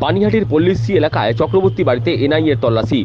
পানিহাটির পল্লিশ্রী এলাকায় চক্রবর্তী বাড়িতে এনআইএর তল্লাশি।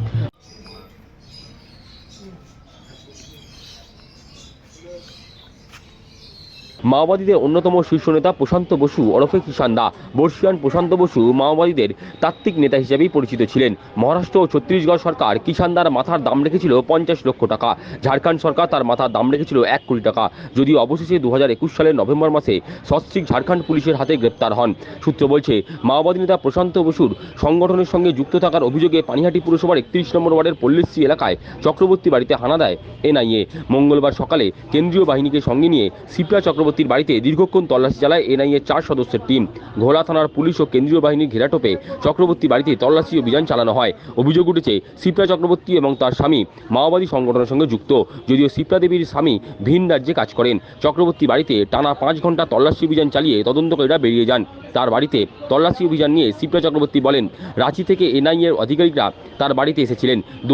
মাওবাদীদের অন্যতম শীর্ষ নেতা প্রশান্ত বসু, ওরফে কিষান দা। বর্ষিয়ান প্রশান্ত বসু মাওবাদীদের তাত্ত্বিক নেতা হিসেবেই পরিচিত ছিলেন। মহারাষ্ট্র ও ছত্তিশগড় সরকার কিষান দার মাথার দাম রেখেছিল পঞ্চাশ লক্ষ টাকা। ঝাড়খণ্ড সরকার তার মাথার দাম রেখেছিল এক কোটি টাকা। যদিও অবশেষে দু হাজার একুশ সালের নভেম্বর মাসে সস্ত্রীক ঝাড়খণ্ড পুলিশের হাতে গ্রেপ্তার হন। সূত্র বলছে, মাওবাদী নেতা প্রশান্ত বসুর সংগঠনের সঙ্গে যুক্ত থাকার অভিযোগে পানিহাটি পুরসভার একত্রিশ নম্বর ওয়ার্ডের পল্লীশ্রী এলাকায় চক্রবর্তী বাড়িতে হানা দেয় এনআইএ। মঙ্গলবার সকালে কেন্দ্রীয় বাহিনীকে সঙ্গে নিয়ে সিপ্রা চক্রবর্তীর বাড়িতে দীর্ঘক্ষণ তল্লাশি চালায় এনআইএ চার সদস্যের টিম। ঘোড়া থানার পুলিশ ও কেন্দ্রীয় বাহিনীর ঘেরাটোপে চক্রবর্তী বাড়িতে তল্লাশি অভিযান চালানো হয়। অভিযোগ উঠেছে সিপ্রা চক্রবর্তী এবং তার স্বামী মাওবাদী সংগঠনের সঙ্গে যুক্ত। যদিও সিপ্রা দেবীর স্বামী ভিন রাজ্যে কাজ করেন, চক্রবর্তী বাড়িতে টানা পাঁচ ঘণ্টা তল্লাশি অভিযান চালিয়ে তদন্তকারীরা বেরিয়ে যান। তার বাড়িতে তল্লাশি অভিযান নিয়ে সিপ্রা চক্রবর্তী বলেন, রাঁচি থেকে এনআইএর আধিকারিকরা তার বাড়িতে এসেছিলেন। দু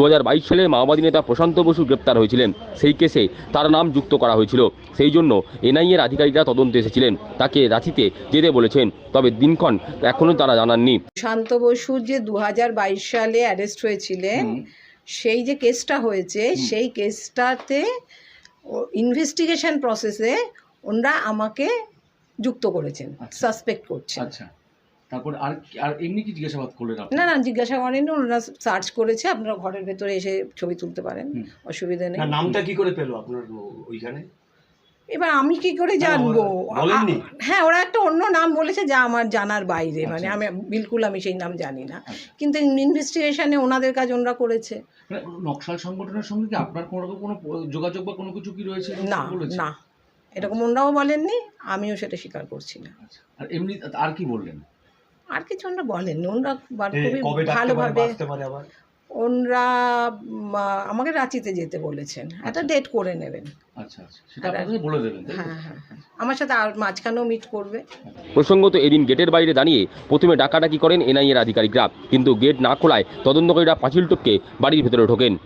সালে মাওবাদী নেতা প্রশান্ত বসু গ্রেপ্তার হয়েছিলেন। সেই কেসে তার নাম যুক্ত করা হয়েছিল। সেই জন্য এনআইএর আধিকারিকরা তদন্তে এসেছিলেন। তাকে রাঁচিতে যেতে বলেছেন তবে দিনক্ষণ এখনও তারা জানাননি। শান্ত বসুর যে দু সালে অ্যারেস্ট হয়েছিলেন সেই যে কেসটা হয়েছে সেই কেসটাতে ইনভেস্টিগেশন প্রসেসে ওনারা আমাকে যুক্ত করেছেন আচ্ছা। সাসপেক্ট করছেন। আচ্ছা। তারপর আর আর এমনি কি জিজ্ঞাসাবাদ করলেন না না জিজ্ঞাসা করেনি ওনারা সার্চ করেছে আপনারা ঘরের ভেতরে এসে ছবি তুলতে পারেন অসুবিধা নেই। নামটা কি করে পেল আপনার ওইখানে? এবার আমি কি করে জানব? হ্যাঁ ওরা একটা অন্য নাম বলেছে যা আমার জানার বাইরে। মানে আচ্ছা। আমি বিলকুল আমি সেই নাম জানি না। আচ্ছা। কিন্তু ইনভেস্টিগেশনে ওনাদের কাজ ওনারা করেছে। মানে নকশাল সংগঠনের সঙ্গে কি আপনার কোনো রকম কোনো যোগাযোগ বা কোনো কিছু কি রয়েছে না না। এরকম ওনারাও বলেননি আমিও সেটা স্বীকার করছি না। আচ্ছা। আর এমনি আর কি বললেন? আর কিছু ওনারা বলেননি। ওনারা খুবই ভালোভাবে ওনারা আমাকে রাঁচিতে যেতে বলেছেন। একটা ডেট করে নেবেন। আচ্ছা আচ্ছা? হ্যাঁ হ্যাঁ হ্যাঁ। আমার সাথে আর মাঝখানেও মিট করবে। প্রসঙ্গত এদিন গেটের বাইরে দাঁড়িয়ে প্রথমে ডাকাডাকি করেন এনআইএর আধিকারিকরা। কিন্তু গেট না খোলায় তদন্তকারীরা পাঁচিল টপকে বাড়ির ভেতরে ঢোকেন।